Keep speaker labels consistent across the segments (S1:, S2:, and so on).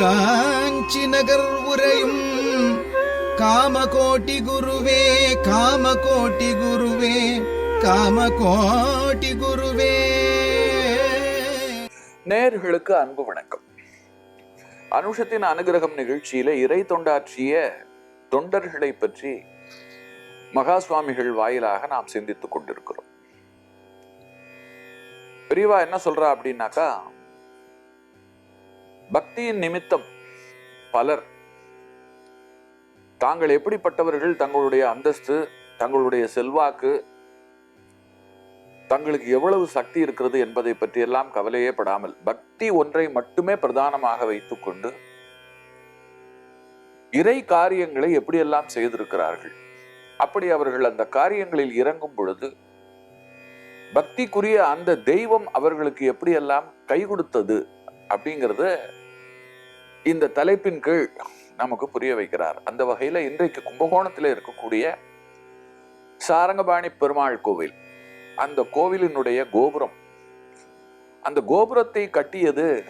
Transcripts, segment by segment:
S1: காஞ்சி நகர் உரையும் காமகோட்டி குருவே காமகோட்டி குருவே காமகோட்டி குருவே.
S2: நேர்களுக்கு அன்பு வணக்கம். அனுஷத்தின் அனுகிரகம் நிகழ்ச்சியில இறை தொண்டாற்றிய தொண்டர்களை பற்றி மகா சுவாமிகள் வாயிலாக நாம் சிந்தித்துக் கொண்டிருக்கிறோம். பெரியவா என்ன சொல்றா அப்படின்னாக்கா பக்தியின் நிமித்தம் பலர் தாங்கள் எப்படிப்பட்டவர்கள் தங்களுடைய அந்தஸ்து தங்களுடைய செல்வாக்கு தங்களுக்கு எவ்வளவு சக்தி இருக்கிறது என்பதை பற்றியெல்லாம் கவலையே படாமல் பக்தி ஒன்றை மட்டுமே பிரதானமாக வைத்துக்கொண்டு இறை காரியங்களை எப்படியெல்லாம் செய்திருக்கிறார்கள்? அப்படி அவர்கள் அந்த காரியங்களில் இறங்கும் பொழுது பக்திக்குரிய அந்த தெய்வம் அவர்களுக்கு எப்படியெல்லாம் கை கொடுத்தது அப்படிங்கிறத இந்த தலைப்பின் கீழ் நமக்கு புரிய வைக்கிறார். அந்த வகையில இன்றைக்கு கும்பகோணத்தில் இருக்கக்கூடிய சாரங்கபாணி பெருமாள் கோவில். அந்த கோவிலினுடைய கோபுரம். அந்த கோபுரத்தை கட்டியது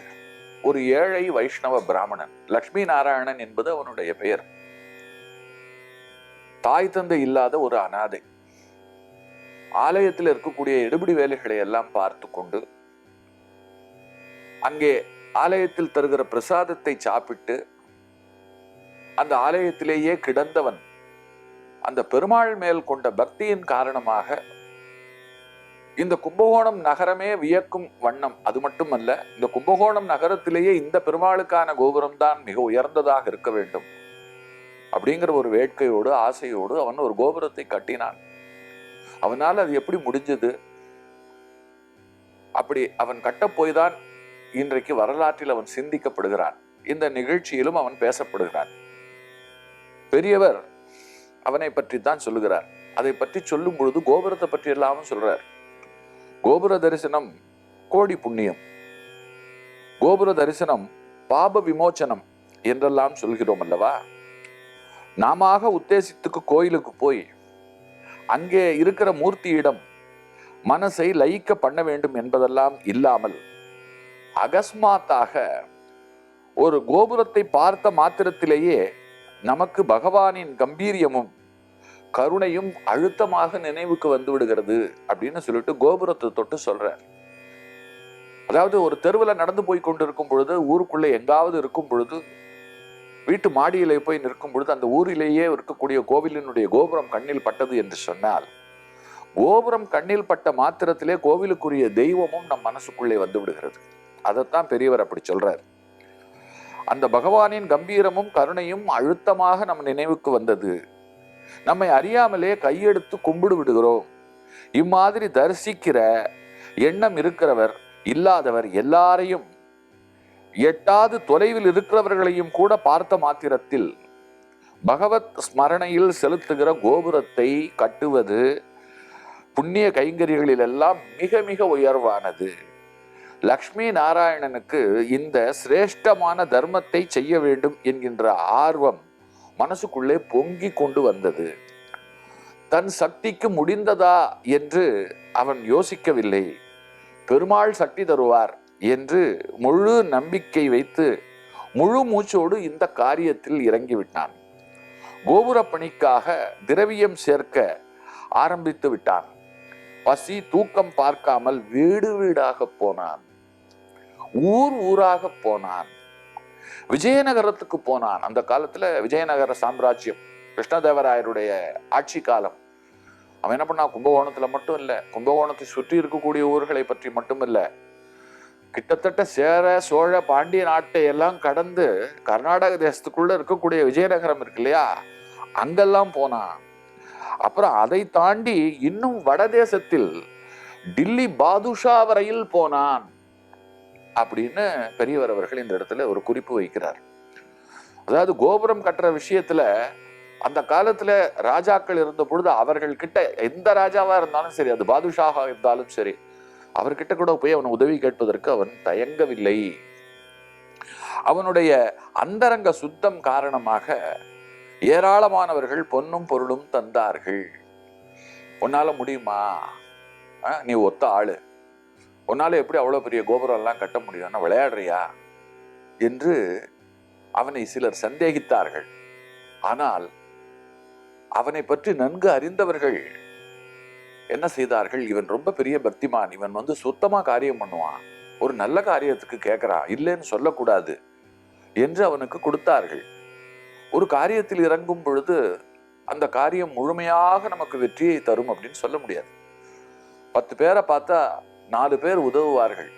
S2: ஒரு ஏழை வைஷ்ணவ பிராமணன். லட்சுமி நாராயணன் என்பது அவனுடைய பெயர். தாய் தந்தை இல்லாத ஒரு அனாதை. ஆலயத்தில் இருக்கக்கூடிய எடுபிடி வேலைகளை எல்லாம் பார்த்து கொண்டு அங்கே ஆலயத்தில் தருகிற பிரசாதத்தை சாப்பிட்டு அந்த ஆலயத்திலேயே கிடந்தவன் அந்த பெருமாள் மேல் கொண்ட பக்தியின் காரணமாக இந்த கும்பகோணம் நகரமே வியக்கும் வண்ணம். அது மட்டுமல்ல இந்த கும்பகோணம் நகரத்திலேயே இந்த பெருமாளுக்கான கோபுரம் தான் மிக உயர்ந்ததாக இருக்க வேண்டும். அப்படிங்கிற ஒரு வேட்கையோடு ஆசையோடு அவன் ஒரு கோபுரத்தை கட்டினான். அவனால் அது எப்படி முடிஞ்சது? அப்படி அவன் கட்டப் போய்தான் இன்றைக்கு வரலாற்றில் அவன் சிந்திக்கப்படுகிறான். இந்த நிகழ்ச்சியிலும் அவன் பேசப்படுகிறான். பெரியவர் அவனை பற்றி தான் சொல்லுகிறார். அதை பற்றி சொல்லும் பொழுது கோபுரத்தை பற்றி எல்லாமும் சொல்றார். கோபுர தரிசனம் கோடி புண்ணியம். கோபுர தரிசனம் பாப விமோச்சனம் என்றெல்லாம் சொல்கிறோம் அல்லவா? நாம உத்தேசித்துக்கு கோயிலுக்கு போய் அங்கே இருக்கிற மூர்த்தியிடம் மனசை லயிக்க பண்ண வேண்டும் என்பதெல்லாம் இல்லாமல் அகஸ்மாத்தாக ஒரு கோபுரத்தை பார்த்த மாத்திரத்திலேயே நமக்கு பகவானின் கம்பீரியமும் கருணையும் அழுத்தமாக நினைவுக்கு வந்து விடுகிறது அப்படின்னு சொல்லிட்டு கோபுரத்தை தொட்டு சொல்றார். அதாவது ஒரு தெருவில் நடந்து போய் கொண்டிருக்கும் பொழுது ஊருக்குள்ளே எங்காவது இருக்கும் பொழுது வீட்டு மாடியிலே போய் நிற்கும் பொழுது அந்த ஊரிலேயே இருக்கக்கூடிய கோவிலினுடைய கோபுரம் கண்ணில் பட்டது என்று சொன்னால் கோபுரம் கண்ணில் பட்ட மாத்திரத்திலே கோவிலுக்குரிய தெய்வமும் நம் மனசுக்குள்ளே வந்து விடுகிறது. அதைத்தான் பெரியவர் அப்படி சொல்றார். அந்த பகவானின் கம்பீரமும் கருணையும் அழுத்தமாக நம் நினைவுக்கு வந்தது. நம்மை அறியாமலே கையெடுத்து கும்பிடு விடுகிறோம். இம்மாதிரி தரிசிக்கிற எண்ணம் இருக்கிறவர் இல்லாதவர் எல்லாரையும் எட்டாவது தொலைவில் இருக்கிறவர்களையும் கூட பார்த்த மாத்திரத்தில் பகவத் ஸ்மரணையில் செலுத்துகிற கோபுரத்தை கட்டுவது புண்ணிய கைங்கரிகளில் எல்லாம் மிக மிக உயர்வானது. லக்ஷ்மி நாராயணனுக்கு இந்த சிரேஷ்டமான தர்மத்தை செய்ய வேண்டும் என்கின்ற ஆர்வம் மனசுக்குள்ளே பொங்கி கொண்டு வந்தது. தன் சக்திக்கு முடிந்ததா என்று அவன் யோசிக்கவில்லை. பெருமாள் சக்தி தருவார் என்று முழு நம்பிக்கை வைத்து முழு மூச்சோடு இந்த காரியத்தில் இறங்கிவிட்டான். கோபுர பணிக்காக திரவியம் சேர்க்க ஆரம்பித்து விட்டான். பசி தூக்கம் பார்க்காமல் வீடு வீடாக போனான். ஊர் ஊராக போனான். விஜயநகரத்துக்கு போனான். அந்த காலத்துல விஜயநகர சாம்ராஜ்யம் கிருஷ்ணதேவராயருடைய ஆட்சி காலம். அவன் என்ன பண்ணா கும்பகோணத்துல மட்டும் இல்ல கும்பகோணத்தை சுற்றி இருக்கக்கூடிய ஊர்களை பற்றி மட்டும் இல்ல கிட்டத்தட்ட சேர சோழ பாண்டிய நாட்டை எல்லாம் கடந்து கர்நாடக தேசத்துக்குள்ள இருக்கக்கூடிய விஜயநகரம் இருக்கு இல்லையா? அங்கெல்லாம் போனான். அப்புறம் அதை தாண்டி இன்னும் வடதேசத்தில் டில்லி பாதுஷா வரையில் போனான். அப்படின்னு பெரியவர் அவர்கள் இந்த இடத்துல ஒரு குறிப்பு வைக்கிறார். அதாவது கோபுரம் கட்டுற விஷயத்துல அந்த காலத்துல ராஜாக்கள் இருந்த பொழுது அவர்கள் கிட்ட எந்த ராஜாவா இருந்தாலும் சரி அது பாதுஷாக இருந்தாலும் சரி அவர்கிட்ட கூட போய் அவன் உதவி கேட்பதற்கு அவன் தயங்கவில்லை. அவனுடைய அந்தரங்க சுத்தம் காரணமாக ஏராளமானவர்கள் பொன்னும் பொருளும் தந்தார்கள். உன்னால முடியுமா? நீ ஒத்த ஆளு. உன்னால எப்படி அவ்வளோ பெரிய கோபுரம்லாம் கட்ட கட்ட முடியும்னா விளையாடுறியா? என்று அவனை சிலர் சந்தேகித்தார்கள். ஆனால் அவனை பற்றி நன்கு அறிந்தவர்கள் என்ன செய்தார்கள்? இவன் ரொம்ப பெரிய பக்திமான். இவன் வந்து சுத்தமாக காரியம் பண்ணுவான். ஒரு நல்ல காரியத்துக்கு கேட்குறான் இல்லைன்னு சொல்லக்கூடாது என்று அவனுக்கு கொடுத்தார்கள். ஒரு காரியத்தில் இறங்கும் பொழுது அந்த காரியம் முழுமையாக நமக்கு வெற்றியை தரும் அப்படின்னு சொல்ல முடியாது. பத்து பேரை பார்த்தா நாலு பேர் உதவுவார்கள்.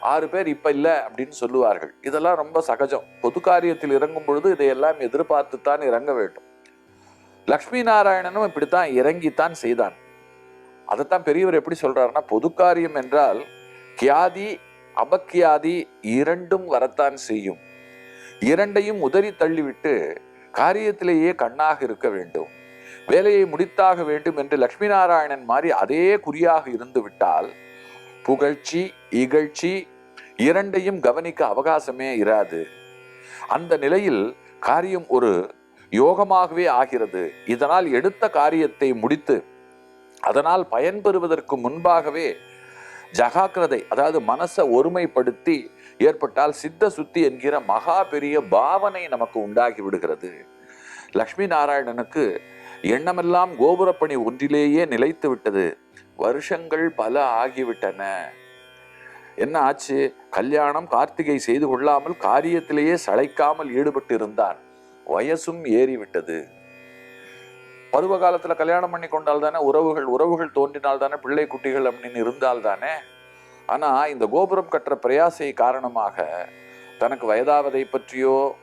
S2: ஆறு பேர் இப்போ இல்லை அப்படின்னு சொல்லுவார்கள். இதெல்லாம் ரொம்ப சகஜம். பொது காரியத்தில் இறங்கும் பொழுது இதையெல்லாம் எதிர்பார்த்துத்தான் இறங்க வேண்டும். லக்ஷ்மி நாராயணனும் இப்படித்தான் இறங்கித்தான் செய்தான். அதைத்தான் பெரியவர் எப்படி சொல்றாருன்னா பொது காரியம் என்றால் கியாதி அபக்கியாதி இரண்டும் வரத்தான் செய்யும். இரண்டையும் உதறி தள்ளிவிட்டு காரியத்திலேயே கண்ணாக இருக்க வேண்டும். வேலையை முடித்தாக வேண்டும் என்று லக்ஷ்மி நாராயணன் மாதிரி அதே குறியாக இருந்து விட்டால் புகழ்ச்சி இகழ்ச்சி இரண்டையும் கவனிக்க அவகாசமே இராது. அந்த நிலையில் காரியம் ஒரு யோகமாகவே ஆகிறது. இதனால் எடுத்த காரியத்தை முடித்து அதனால் பயன்பெறுவதற்கு முன்பாகவே ஜகாக்கிரதை அதாவது மனசை ஒருமைப்படுத்தி ஏற்பட்டால் சித்த சுத்தி என்கிற மகா பெரிய பாவனை நமக்கு உண்டாகி விடுகிறது. லக்ஷ்மி நாராயணனுக்கு எண்ணமெல்லாம் கோபுரப்பணி ஒன்றிலேயே நிலைத்து விட்டது. வருஷங்கள் பல ஆகிவிட்டன. என்ன ஆச்சு? கல்யாணம் கார்த்திகை செய்து கொள்ளாமல் காரியத்திலேயே சளைக்காமல் ஈடுபட்டு இருந்தான் வயசும் ஏறிவிட்டது. பருவ காலத்துல கல்யாணம் பண்ணி கொண்டால் தானே உறவுகள் உறவுகள் தோன்றினால் தானே பிள்ளை குட்டிகள் அப்படின்னு இருந்தால் தானே ஆனா இந்த கோபுரம் கட்டுற பிரயாசை காரணமாக தனக்கு வயதாவதை பற்றியோ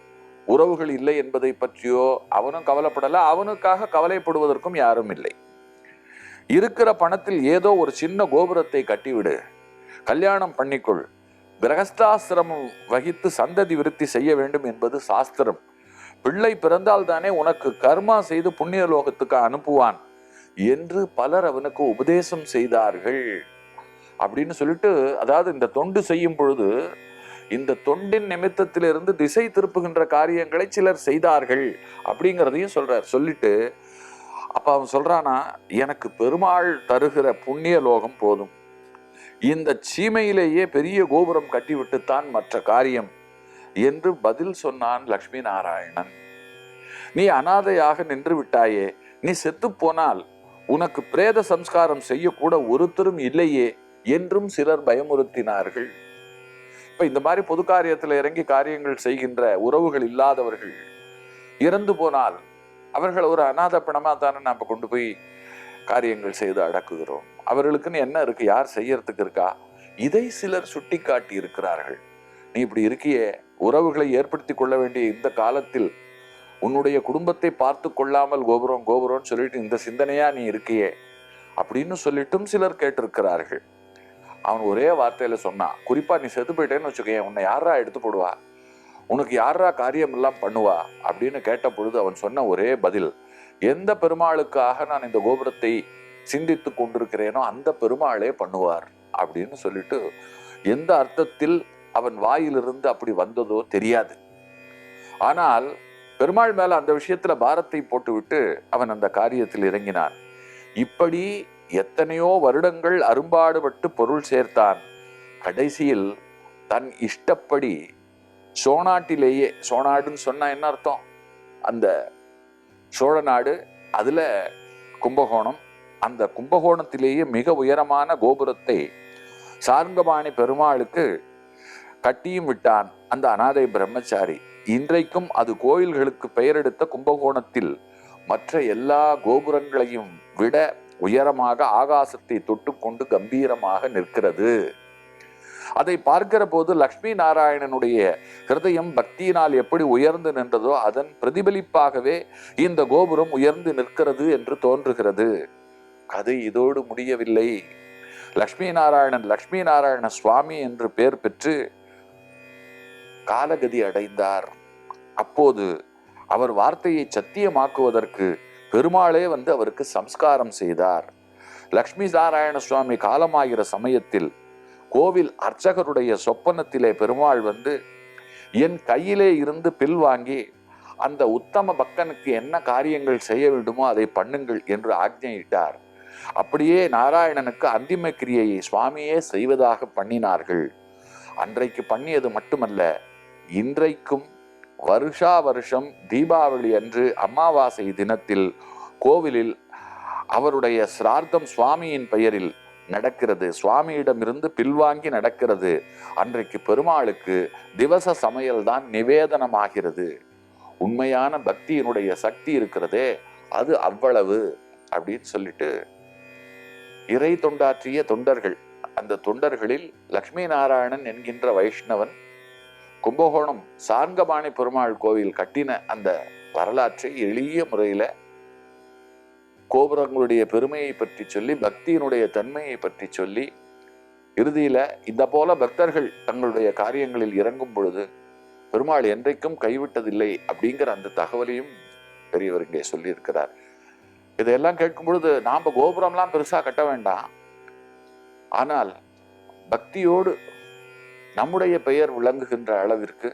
S2: உறவுகள் இல்லை என்பதை பற்றியோ அவனும் கவலைப்படல. அவனுக்காக கவலைப்படுவதற்கும் யாரும் இல்லை. இருக்கிற பணத்தில் ஏதோ ஒரு சின்ன கோபுரத்தை கட்டிவிடு. கல்யாணம் பண்ணிக்கொள். கிரகஸ்தாசிரமம் வகித்து சந்ததி விருத்தி செய்ய வேண்டும் என்பது சாஸ்திரம். பிள்ளை பிறந்தால் தானே உனக்கு கர்மா செய்து புண்ணிய லோகத்துக்கு அனுப்புவான் என்று பலர் அவனுக்கு உபதேசம் செய்தார்கள். அப்படின்னு சொல்லிட்டு அதாவது இந்த தொண்டு செய்யும் பொழுது இந்த தொண்டின் நிமித்தத்திலிருந்து திசை திருப்புகின்ற காரியங்களை சிலர் செய்தார்கள் அப்படிங்கிறதையும் சொல்றார். சொல்லிட்டு அப்போ அவன் சொல்கிறானா எனக்கு பெருமாள் தருகிற புண்ணிய லோகம் போதும். இந்த சீமையிலேயே பெரிய கோபுரம் கட்டிவிட்டுத்தான் மற்ற காரியம் என்று பதில் சொன்னான் லக்ஷ்மி நாராயணன் நீ அனாதையாக நின்று விட்டாயே நீ செத்து போனால் உனக்கு பிரேத சம்ஸ்காரம் செய்யக்கூட ஒருத்தரும் இல்லையே என்றும் சிலர் பயமுறுத்தினார்கள். இப்ப இந்த மாதிரி பொது காரியத்தில் இறங்கி காரியங்கள் செய்கின்ற உறவுகள் இல்லாதவர்கள் இறந்து போனால் அவர்கள் ஒரு அநாத பணமாக தானே நாம் கொண்டு போய் காரியங்கள் செய்து அடக்குகிறோம். அவர்களுக்குன்னு என்ன இருக்கு? யார் செய்யறதுக்கு இருக்கா? இதை சிலர் சுட்டி காட்டி இருக்கிறார்கள். நீ இப்படி இருக்கியே உறவுகளை ஏற்படுத்தி கொள்ள வேண்டிய இந்த காலத்தில் உன்னுடைய குடும்பத்தை பார்த்து கொள்ளாமல் கோபுரம் கோபுரம்னு சொல்லிட்டு இந்த சிந்தனையா நீ இருக்கியே? அப்படின்னு சொல்லிட்டும் சிலர் கேட்டிருக்கிறார்கள். அவன் ஒரே வார்த்தையில சொன்னான் குறிப்பா நீ செத்து போயிட்டேன்னு வச்சுக்கேன் உன்னை யாரா எடுத்து போடுவா? உனக்கு யாரா காரியம் எல்லாம் பண்ணுவா? அப்படின்னு கேட்ட பொழுது அவன் சொன்ன ஒரே பதில் எந்த பெருமாளுக்காக நான் இந்த கோபுரத்தை சிந்தித்து கொண்டிருக்கிறேனோ அந்த பெருமாளே பண்ணுவார் அப்படின்னு சொல்லிட்டு எந்த அர்த்தத்தில் அவன் வாயிலிருந்து அப்படி வந்ததோ தெரியாது. ஆனால் பெருமாள் மேல அந்த விஷயத்துல பாரத்தை போட்டுவிட்டு அவன் அந்த காரியத்தில் இறங்கினான். இப்படி எத்தனையோ வருடங்கள் அரும்பாடுபட்டு பொருள் சேர்த்தான். கடைசியில் தன் இஷ்டப்படி சோனாட்டிலேயே சோனாடுன்னு சொன்னால் என்ன அர்த்தம்? அந்த சோழ நாடு அதில் கும்பகோணம் அந்த கும்பகோணத்திலேயே மிக உயரமான கோபுரத்தை சார்ங்கபாணி பெருமாளுக்கு கட்டியும் விட்டான் அந்த அனாதை பிரம்மச்சாரி. இன்றைக்கும் அது கோயில்களுக்கு பெயரெடுத்த கும்பகோணத்தில் மற்ற எல்லா கோபுரங்களையும் விட உயரமாக ஆகாசத்தை தொட்டுக்கொண்டு கம்பீரமாக நிற்கிறது. அதை பார்க்கிற போது லக்ஷ்மி நாராயணனுடைய ஹிருதயம் பக்தியினால் எப்படி உயர்ந்து நின்றதோ அதன் பிரதிபலிப்பாகவே இந்த கோபுரம் உயர்ந்து நிற்கிறது என்று தோன்றுகிறது. கதை இதோடு முடியவில்லை. லக்ஷ்மி நாராயணன் லக்ஷ்மி நாராயண சுவாமி என்று பெயர் பெற்று காலகதி அடைந்தார். அப்போது அவர் வார்த்தையை சத்தியமாக்குவதற்கு பெருமாளே வந்து அவருக்கு சம்ஸ்காரம் செய்தார். லக்ஷ்மி நாராயண சுவாமி காலமாகிற சமயத்தில் கோவில் அர்ச்சகருடைய சொப்பனத்திலே பெருமாள் வந்து என் கையிலே இருந்து பில் வாங்கி அந்த உத்தம பக்தனுக்கு என்ன காரியங்கள் செய்ய வேண்டுமோ அதை பண்ணுங்கள் என்று ஆக்ஞையிட்டார். அப்படியே நாராயணனுக்கு அந்திம கிரியையை சுவாமியே செய்வதாக பண்ணினார்கள். அன்றைக்கு பண்ணியது மட்டுமல்ல இன்றைக்கும் வருஷா வருஷம் தீபாவளி அன்று அமாவாசை தினத்தில் கோவிலில் அவருடைய சிரார்த்தம் சுவாமியின் பெயரில் நடக்கிறது. சுவாமியிடமிருந்து பில்வாங்கி நடக்கிறது. அன்றைக்கு பெருமாளுக்கு திவச சமையல் தான் நிவேதனமாகிறது. உண்மையான பக்தியினுடைய சக்தி இருக்கிறதே அது அவ்வளவு அப்படின்னு சொல்லிட்டு இறை தொண்டாற்றிய தொண்டர்கள் அந்த தொண்டர்களில் லக்ஷ்மி நாராயணன் என்கின்ற வைஷ்ணவன் கும்பகோணம் சார்ங்கபாணி பெருமாள் கோவில் கட்டின அந்த வரலாற்றை எளிய முறையில கோபுரங்களுடைய பெருமையை பற்றி சொல்லி பக்தியினுடைய தன்மையை பற்றி சொல்லி இறுதியில இந்த போல பக்தர்கள் தங்களுடைய காரியங்களில் இறங்கும் பொழுது பெருமாள் என்றைக்கும் கைவிட்டதில்லை அப்படிங்கிற அந்த தகவலையும் பெரியவர் இங்கே சொல்லியிருக்கிறார். இதையெல்லாம் கேட்கும் பொழுது நாம் கோபுரம்லாம் பெருசாக கட்ட வேண்டாம். ஆனால் பக்தியோடு நம்முடைய பெயர் விளங்குகின்ற அளவிற்கு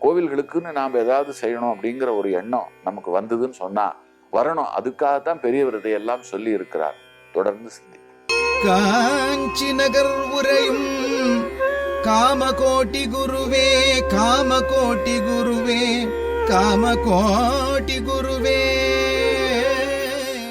S2: கோவில்களுக்குன்னு நாம் ஏதாவது செய்யணும் அப்படிங்கிற ஒரு எண்ணம் நமக்கு வந்ததுன்னு சொன்னால் வரணும். அதுக்காகத்தான் பெரியவர் இதையெல்லாம் சொல்லி இருக்கிறார் தொடர்ந்து சிந்தி
S1: காஞ்சி நகர் உரையும் காமகோட்டி குருவே காமகோட்டி குருவே காமகோட்டி குருவே.